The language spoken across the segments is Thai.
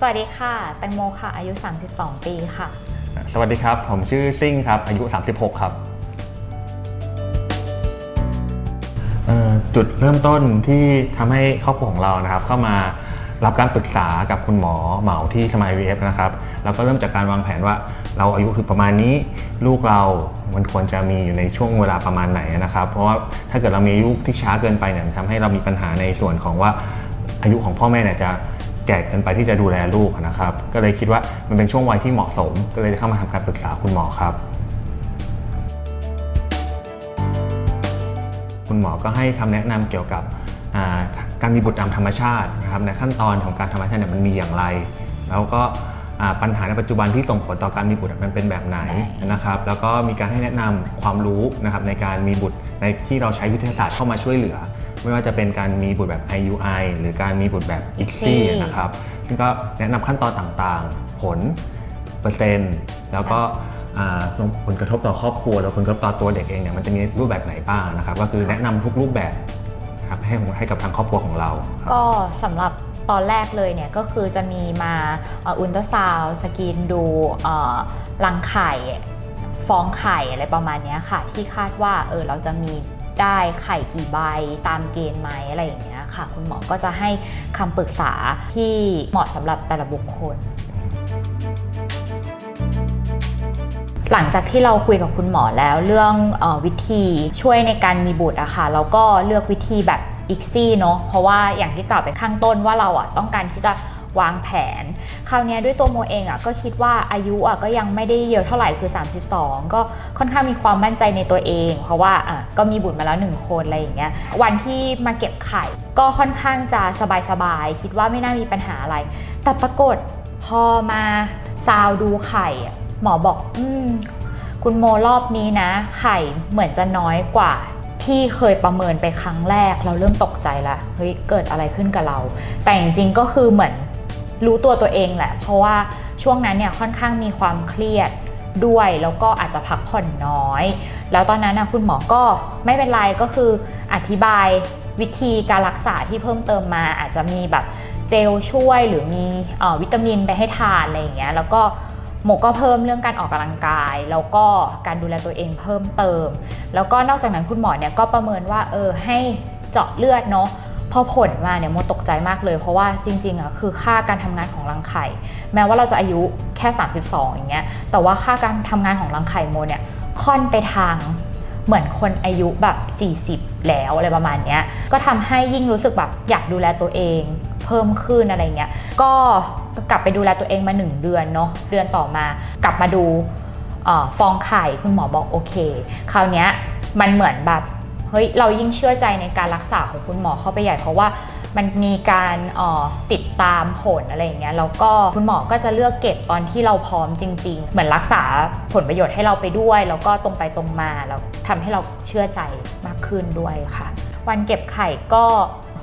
สวัสดีค่ะ แตงโมค่ะ อายุ 32 ปีค่ะ สวัสดีครับ ผมชื่อซิ่งครับ อายุ 36 ครับจุดเริ่มต้นที่ทำให้ครอบครัวของเรานะครับ เข้ามารับการปรึกษากับคุณหมอเหมาที่สมัย IVF นะครับเราก็เริ่มจากการวางแผนว่าเราอายุถึงประมาณนี้ ลูกเรามันควรจะมีอยู่ในช่วงเวลาประมาณไหนนะครับ เพราะว่าถ้าเกิดเรามีอายุที่ช้าเกินไปเนี่ยทำให้เรามีปัญหาในส่วนของว่าอายุของพ่อแม่เนี่ยจะ แก่เกินไปที่จะดูแลลูกนะครับ ก็เลยคิดว่ามันเป็นช่วงวัยที่เหมาะสม ก็เลยเข้ามาทำการปรึกษาคุณหมอครับ คุณหมอก็ให้คำแนะนำเกี่ยวกับการมีบุตรตามธรรมชาตินะครับในขั้นตอนของการธรรมชาติเนี่ยมันมีอย่างไร แล้วก็ปัญหาในปัจจุบันที่ส่งผลต่อการมีบุตรมันเป็นแบบไหนนะครับ แล้วก็มีการให้แนะนำความรู้นะครับในการมีบุตรในที่เราใช้วิทยาศาสตร์เข้ามาช่วยเหลือ ไม่ว่าจะเป็นการมีบุตรแบบ IUI หรือการมีบุตรแบบ ICSI นะครับ ซึ่งก็แนะนำขั้นตอนต่างๆ ผลเปอร์เซ็นต์แล้วก็อ่าส่งผลกระทบต่อครอบครัวแล้วผลกระทบต่อตัวเด็กเองเนี่ยมันจะมีรูปแบบไหนบ้างนะครับ ก็คือแนะนำทุกรูปแบบนะครับให้ให้กับทางครอบครัวของเราครับก็สำหรับตอนแรกเลยเนี่ยก็คือจะมีมาเอุลตราซาวสกรีนดูเอ่อรังไข่ฟองไข่อะไรประมาณเนี้ยค่ะ ที่คาดว่าเออเราจะมี ได้ไข่กี่ใบตามเกณฑ์ไหมอะไรอย่างเงี้ยค่ะ คุณหมอก็จะให้คำปรึกษาที่เหมาะสำหรับแต่ละบุคคล หลังจากที่เราคุยกับคุณหมอแล้วเรื่องอวิธีช่วยในการมีบุตรอะค่ะเราก็เลือกวิธีแบบอีกซี่เนาะเพราะว่าอย่างที่กล่าวไปข้างต้นว่าเราอะต้องการที่จะ วางแผน คราวนี้ด้วยตัวโมเองอะก็คิดว่าอายุอะก็ยังไม่ได้เยอะเท่าไหร่คือ 32 ก็ค่อนข้างมีความมั่นใจในตัวเอง เพราะว่าอะก็มีบุตรมาแล้วหนึ่งคนอะไรอย่างเงี้ยวันที่มาเก็บไข่ก็ค่อนข้างจะสบายๆคิดว่าไม่น่ามีปัญหาอะไร แต่ปรากฏพอมาซาวดูไข่หมอบอกอืมคุณโมรอบนี้นะ ไข่เหมือนจะน้อยกว่าที่เคยประเมินไปครั้งแรกเราเริ่มตกใจละเฮ้ยเกิดอะไรขึ้นกับเรา แต่จริงๆก็คือเหมือน รู้ตัวตัวเองแหละ เพราะว่าช่วงนั้นเนี่ยค่อนข้างมีความเครียดด้วยแล้วก็อาจจะพักผ่อนน้อย แล้วตอนนั้นนะคุณหมอก็ไม่เป็นไรก็คืออธิบายวิธีการรักษาที่เพิ่มเติมมา อาจจะมีแบบเจลช่วยหรือมีออวิตามินไปให้ทานอะไรอย่างเงี้ยแล้วก็หมกก็เพิ่มเรื่องการออกกำลังกาย แล้วก็การดูแลตัวเองเพิ่มเติม แล้วก็นอกจากนั้นคุณหมอเนี่ยก็ประเมินว่าเออให้เจาะเลือดเนาะ พอผลมาเนี่ยโมตกใจมากเลย เพราะว่าจริงๆอะคือค่าการทำงานของรังไข่ แม้ว่าเราจะอายุแค่ 32 อย่างเงี้ยแต่ว่าค่าการทำงานของรังไข่โมเนี่ยค่อนไปทางเหมือนคนอายุแบบ 40 แล้วอะไรประมาณเนี้ยก็ทำให้ยิ่งรู้สึกแบบอยากดูแลตัวเองเพิ่มขึ้นอะไรเงี้ยก็กลับไปดูแลตัวเองมา 1 เดือนเนาะเดือนต่อมากลับมาดูอฟองไข่คุณหมอบอกโอเค คราวเนี้ยมันเหมือนแบบ เฮ้ยเรายิ่งเชื่อใจในการรักษาของคุณหมอเข้าไปใหญ่เพราะว่ามันมีการออติดตามผลอะไรอย่างเงี้ยแล้วก็คุณหมอก็จะเลือกเก็บตอนที่เราพร้อมจริง ๆ เหมือนรักษาผลประโยชน์ให้เราไปด้วย แล้วก็ตรงไปตรงมาแล้วทำให้เราเชื่อใจมากขึ้นด้วยค่ะ วันเก็บไข่ก็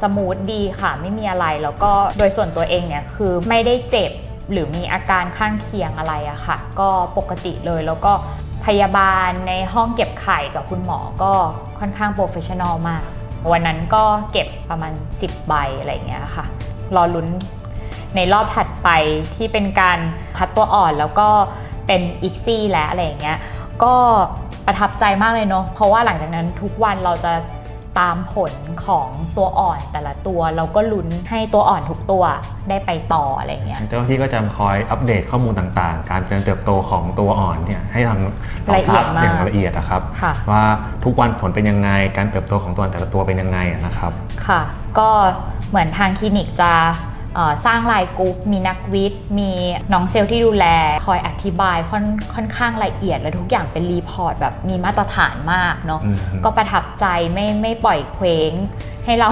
สมูทดีค่ะไม่มีอะไรแล้วก็โดยส่วนตัวเองเนี่ยคือไม่ได้เจ็บหรือมีอาการข้างเคียงอะไรอะค่ะ ก็ปกติเลยแล้วก็ พยาบาลในห้องเก็บไข่กับคุณหมอก็ค่อนข้างโปรเฟชชั่นอลมาก วันนั้นก็เก็บประมาณ 10 ใบอะไรอย่างเงี้ยค่ะ รอลุ้นในรอบถัดไปที่เป็นการคัดตัวอ่อนแล้วก็เป็นอีกซี่และอะไรอย่างเงี้ยก็ประทับใจมากเลยเนาะเพราะว่าหลังจากนั้นทุกวันเราจะ ตามผลของตัวอ่อนแต่ละตัว เราก็ลุ้นให้ตัวอ่อนทุกตัวได้ไปต่ออะไรอย่างเงี้ยเจ้าหน้าที่ก็จะคอยอัปเดตข้อมูลต่างๆ การเจริญเติบโตของตัวอ่อนเนี่ยให้ทางเราละเอีทยราดบมากอย่างละเอียดนะครับค่ะว่าทุกวันผลเป็นยังไง การเติบโตของตัวอ่อนแต่ละตัวเป็นยังไงอะนะครับ ค่ะ ก็เหมือนทางคลินิกจะเอ่อ สร้างไลน์กรุ๊ปมีนักวิทย์ มีน้องเซลล์ที่ดูแล คอยอธิบายค่อนค่อนข้างละเอียด และทุกอย่างเป็นรีพอร์ตแบบมีมาตรฐานมากเนาะอืมก็ประทับใจไม่ไม่ปล่อยเคว้งให้เรา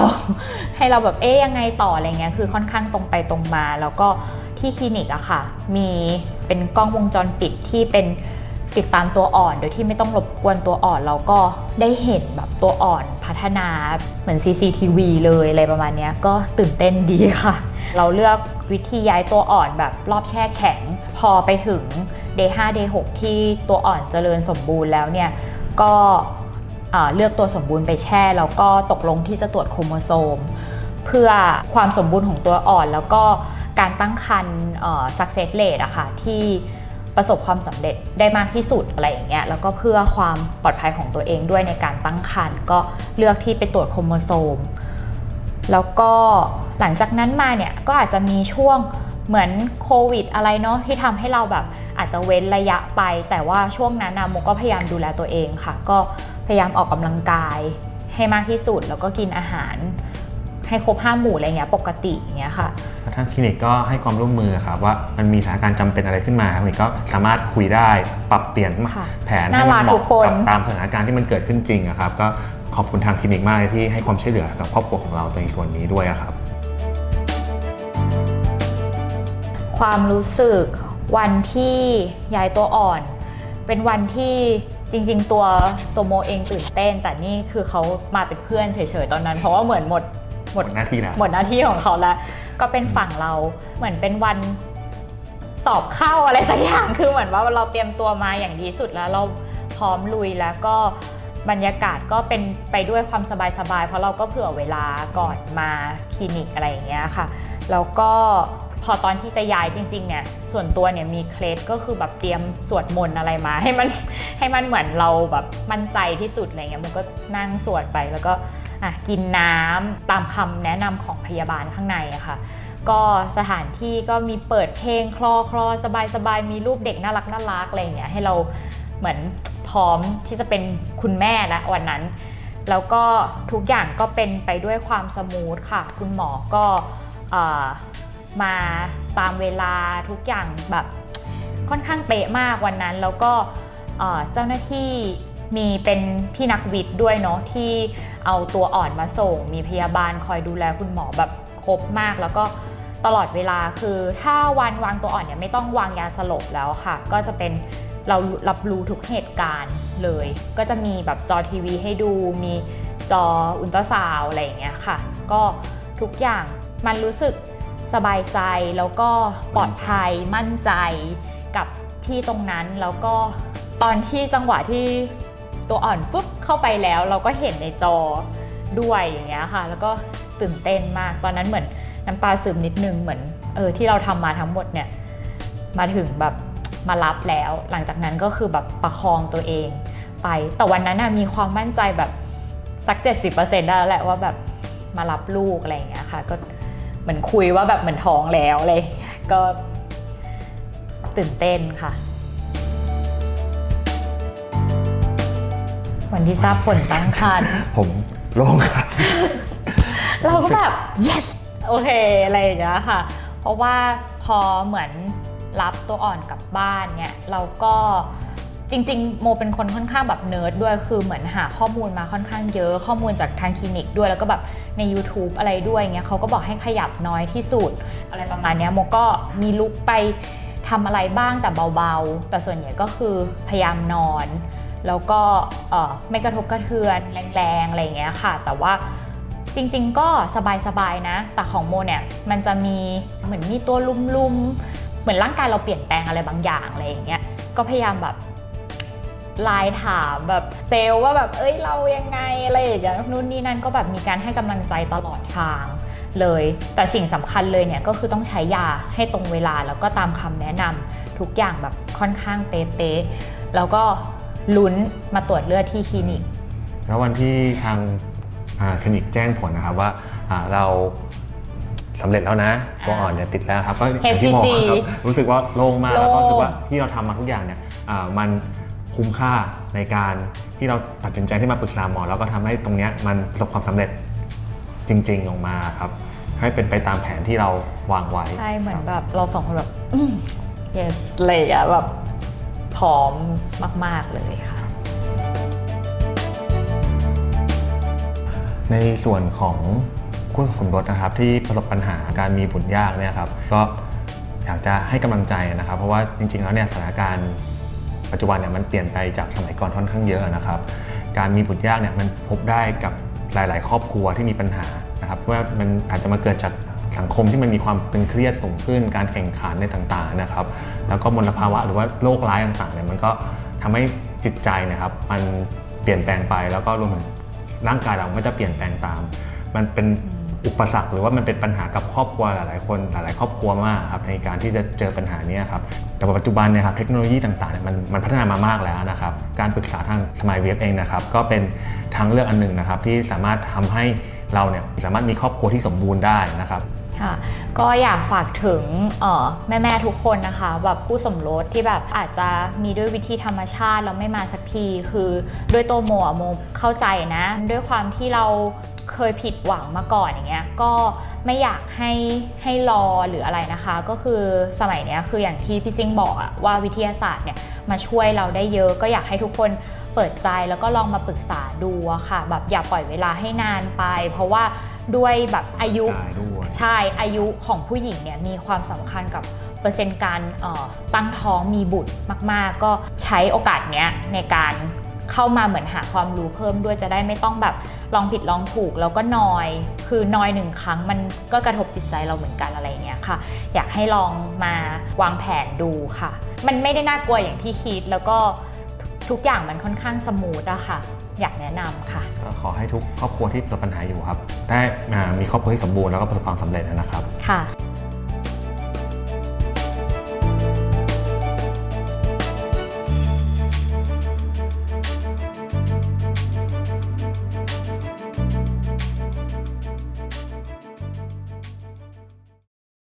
ให้เราแบบเอ๊ยยังไงต่ออะไรเงี้ยคือค่อนข้างตรงไปตรงมา แล้วก็ที่คลินิกอะค่ะ มีเป็นกล้องวงจรปิดที่เป็น ติดตามตัวอ่อนโดยที่ไม่ต้องรบกวนตัวอ่อนเราก็ได้เห็นแบบตัวอ่อนพัฒนาเหมือน CCTV เลยอะไรประมาณนี้ก็ตื่นเต้นดีค่ะ เราเลือกวิธีย้ายตัวอ่อนแบบรอบแช่แข็ง พอไปถึง day 5 day 6 ที่ตัวอ่อนเจริญสมบูรณ์แล้วเนี่ยก็เลือกตัวสมบูรณ์ไปแช่แล้วก็ตกลงที่จะตรวจโครโมโซม เพื่อความสมบูรณ์ของตัวอ่อนแล้วก็การตั้งครรภ์ success rate อะค่ะที่ ประสบความสำเร็จได้มากที่สุดอะไรอย่างเงี้ยแล้วก็เพื่อความปลอดภัยของตัวเองด้วยในการตั้งครรภ์ก็เลือกที่ไปตรวจโครโมโซม แล้วก็หลังจากนั้นมาเนี่ยก็อาจจะมีช่วงเหมือนโควิดอะไรเนาะที่ทำให้เราแบบอาจจะเว้นระยะไป แต่ว่าช่วงนั้นนะโมก็พยายามดูแลตัวเองค่ะ ก็พยายามออกกำลังกายให้มากที่สุด แล้วก็กินอาหาร ให้ครบห้าหมู่อะไรเงี้ยปกติอย่างเงี้ยค่ะทางคลินิกก็ให้ความร่วมมือครับว่ามันมีสถานการณ์จำเป็นอะไรขึ้นมาคลินิกก็สามารถคุยได้ปรับเปลี่ยนค่ะแผนน่าให้มัรักเหทุมาะกคนกับตามสถานการณ์ที่มันเกิดขึ้นจริงอะครับก็ขอบคุณทางคลินิกมากเลยที่ให้ความช่วยเหลือกับครอบครัวของเราในส่วนนี้ด้วยอะครับ ความรู้สึกวันที่ย้ายตัวอ่อน เป็นวันที่จริง ๆ ตัวตัวโมเองตื่นเต้น แต่นี่คือเขามาเป็นเพื่อนเฉยๆตอนนั้น เพราะว่าเหมือนหมด หมดหน้าที่แล้วหมดหน้าที่ของเขาแล้วก็เป็นฝั่งเราเหมือนเป็นวันสอบเข้าอะไรสักอย่างคือเหมือนว่าเราเตรียมตัวมาอย่างดีสุดแล้วเราพร้อมลุยแล้วก็บรรยากาศก็เป็นไปด้วยความสบายๆ เพราะเราก็เผื่อเวลาก่อนมาคลินิกอะไรอย่างเงี้ยค่ะ แล้วก็พอตอนที่จะย้ายจริงๆเนี่ยส่วนตัวเนี่ยมีเคล็ดก็คือแบบเตรียมสวดมนต์อะไรมา ให้มันให้มันเหมือนเราแบบมั่นใจที่สุดอะไรเงี้ยมันก็นั่งสวดไปแล้วก็ อะกินน้ำตามคำแนะนำของพยาบาลข้างในอะค่ะก็สถานที่ก็มีเปิดเพลงคลอคลอสบายสบายมีรูปเด็กน่ารักน่ารักอะไรอย่างเงี้ยให้เราเหมือนพร้อมที่จะเป็นคุณแม่ละวันนั้น แล้วก็ทุกอย่างก็เป็นไปด้วยความสมูทค่ะ คุณหมอก็มาตามเวลาทุกอย่างแบบค่อนข้างเป๊ะมากวันนั้น แล้วก็เจ้าหน้าที่ มีเป็นพี่นักวิทย์ด้วยเนาะที่เอาตัวอ่อนมาส่ง มีพยาบาลคอยดูแลคุณหมอแบบครบมาก แล้วก็ตลอดเวลาคือถ้าวันวางตัวอ่อนเนี่ยไม่ต้องวางยาสลบแล้วค่ะ ก็จะเป็นเรารับรู้ทุกเหตุการณ์เลย ก็จะมีแบบจอทีวีให้ดูมีจออุลตราซาวอะไรอย่างเงี้ยค่ะ ก็ทุกอย่างมันรู้สึกสบายใจแล้วก็ปลอดภัยมั่นใจกับที่ตรงนั้นแล้วก็ตอนที่จังหวะที่ ตัวอ่อนปุ๊บเข้าไปแล้วเราก็เห็นในจอด้วยอย่างเงี้ยค่ะ แล้วก็ตื่นเต้นมาก ตอนนั้นเหมือนน้ำตาซึมนิดนึงเหมือนเออที่เราทำมาทั้งหมดเนี่ยมาถึงแบบมารับแล้ว หลังจากนั้นก็คือแบบประคองตัวเองไป แต่วันนั้นมีความมั่นใจแบบสัก 70%ได้แล้วแหละว่าแบบมารับลูกอะไรอย่างเงี้ยค่ะ ก็เหมือนคุยว่าแบบเหมือนท้องแล้วเลยก็ตื่นเต้นค่ะ วันที่ทราบผลตั้งครรภ์ผมโล่งครับ เราก็แบบ yes โอเค อะไรอย่างเงี้ยค่ะ เพราะว่าพอเหมือนรับตัวอ่อนกลับบ้านเนี่ย เราก็จริงๆ โมเป็นคนค่อนข้างแบบเนิร์ดด้วย คือเหมือนหาข้อมูลมาค่อนข้างเยอะข้อมูลจากทางคลินิกด้วยแล้วก็แบบใน YouTube อะไรด้วยเงี้ยเขาก็บอกให้ขยับน้อยที่สุด อะไรประมาณเนี้ยโมก็มีลุกไปทำอะไรบ้างแต่เบาๆ แต่ส่วนใหญ่ก็คือพยายามนอน แล้วก็ไม่กระทบกระเทือนแรงๆอะไรอย่างเงี้ยค่ะ แต่ว่าจริงๆก็สบายๆนะ แต่ของโมเนี่ยมันจะมีเหมือนมีตัวลุ่มๆ เหมือนร่างกายเราเปลี่ยนแปลงอะไรบางอย่างอะไรอย่างเงี้ย ก็พยายามแบบไลน์ถามแบบเซลว่าแบบเอ้ยเรายังไงอะไรอย่างเงี้ยนู่นนี่นั่นก็แบบมีการให้กำลังใจตลอดทางเลย แต่สิ่งสำคัญเลยเนี่ยก็คือต้องใช้ยาให้ตรงเวลาแล้วก็ตามคำแนะนำทุกอย่างแบบค่อนข้างเป๊ะๆแล้วก็ ลุ้นมาตรวจเลือดที่คลินิก แล้ววันที่ทางอ่าคลินิกแจ้งผลนะครับว่าอ่าเราสำเร็จแล้วนะตัวอ่อนเนี่ยติดแล้วครับก็อย่างที่บอก HCG ครับรู้สึกว่าโล่งมากโล่งแล้วก็รู้สึกว่าที่เราทำมาทุกอย่างเนี่ยอ่ามันคุ้มค่าในการที่เราตัดสินใจที่มาปรึกษาหมอ แล้วก็ทำให้ตรงเนี้ยมันประสบความสำเร็จจริงๆออกมาครับ ให้เป็นไปตามแผนที่เราวางไว้ใช่เหมือนครับ แบบเราสองคนแบบอืม yes เลยอะแบบ พร้อมมาก ๆ เลยค่ะ ในส่วนของคู่สมรสนะครับที่ประสบปัญหาการมีบุตรยากเนี่ยครับก็อยากจะให้กำลังใจนะครับ เพราะว่าจริง ๆ แล้วเนี่ยสถานการณ์ปัจจุบันเนี่ยมันเปลี่ยนไปจากสมัยก่อนค่อนข้างเยอะนะครับ การมีบุตรยากเนี่ยมันพบได้กับหลาย ๆ ครอบครัวที่มีปัญหานะครับว่ามันอาจจะมาเกิดจาก สังคมที่มันมีความตึงเครียดสูงขึ้น การแข่งขันในต่างๆนะครับ แล้วก็มลภาวะหรือว่าโรคร้ายต่างๆเนี่ยมันก็ทำให้จิตใจนะครับ มันเปลี่ยนแปลงไปแล้วก็รวมถึงร่างกายเราก็จะเปลี่ยนแปลงตาม มันเป็นอุปสรรคหรือว่ามันเป็นปัญหากับครอบครัวหลายๆคนหลายๆครอบครัวมากครับในการที่จะเจอปัญหานี้ครับแต่ปัจจุบันเนี่ยครับเทคโนโลยีต่างๆเนี่ยมันมันพัฒนามามากแล้วนะครับการปรึกษาทางสมายเวฟเองนะครับก็เป็นทางเลือกอันหนึ่งนะครับที่สามารถทำให้เราเนี่ยสามารถมีครอบครัวที่สมบูรณ์ได้นะครับ ค่ะก็อยากฝากถึงแม่แม่ ๆ ทุกคนนะคะแบบคู่สมรสที่แบบอาจจะมีด้วยวิธีธรรมชาติแล้วไม่มาสักที คือด้วยตัวโมอะโมเข้าใจนะ ด้วยความที่เราเคยผิดหวังมาก่อนอย่างเงี้ยก็ไม่อยากให้ให้รอหรืออะไรนะคะ ก็คือสมัยเนี้ยคืออย่างที่พี่ซิงบอกอะว่าวิทยาศาสตร์เนี่ยมาช่วยเราได้เยอะก็อยากให้ทุกคนเปิดใจแล้วก็ลองมาปรึกษาดูค่ะแบบอย่าปล่อยเวลาให้นานไป เพราะว่า ด้วยแบบอายุกายด้วยใช่อายุของผู้หญิงเนี่ยมีความสำคัญกับเปอร์เซ็นต์การเอ่อตั้งท้องมีบุตรมาก ๆ ก็ใช้โอกาสเนี้ยในการเข้ามาเหมือนหาความรู้เพิ่มด้วยจะได้ไม่ต้องแบบลองผิดลองถูกแล้วก็นอย คือนอยหนึ่งครั้งมันก็กระทบจิตใจเราเหมือนกันอะไรเงี้ยค่ะ อยากให้ลองมาวางแผนดูค่ะ มันไม่ได้น่ากลัวอย่างที่คิดแล้วก็ทุกอย่างมันค่อนข้างสมูทอะค่ะ อยากแนะนำค่ะ ก็ขอให้ทุกครอบครัวที่ประสบปัญหาอยู่ครับ ได้อ่ามีครอบครัวที่สมบูรณ์แล้วก็ประสบความสำเร็จนะครับ ค่ะ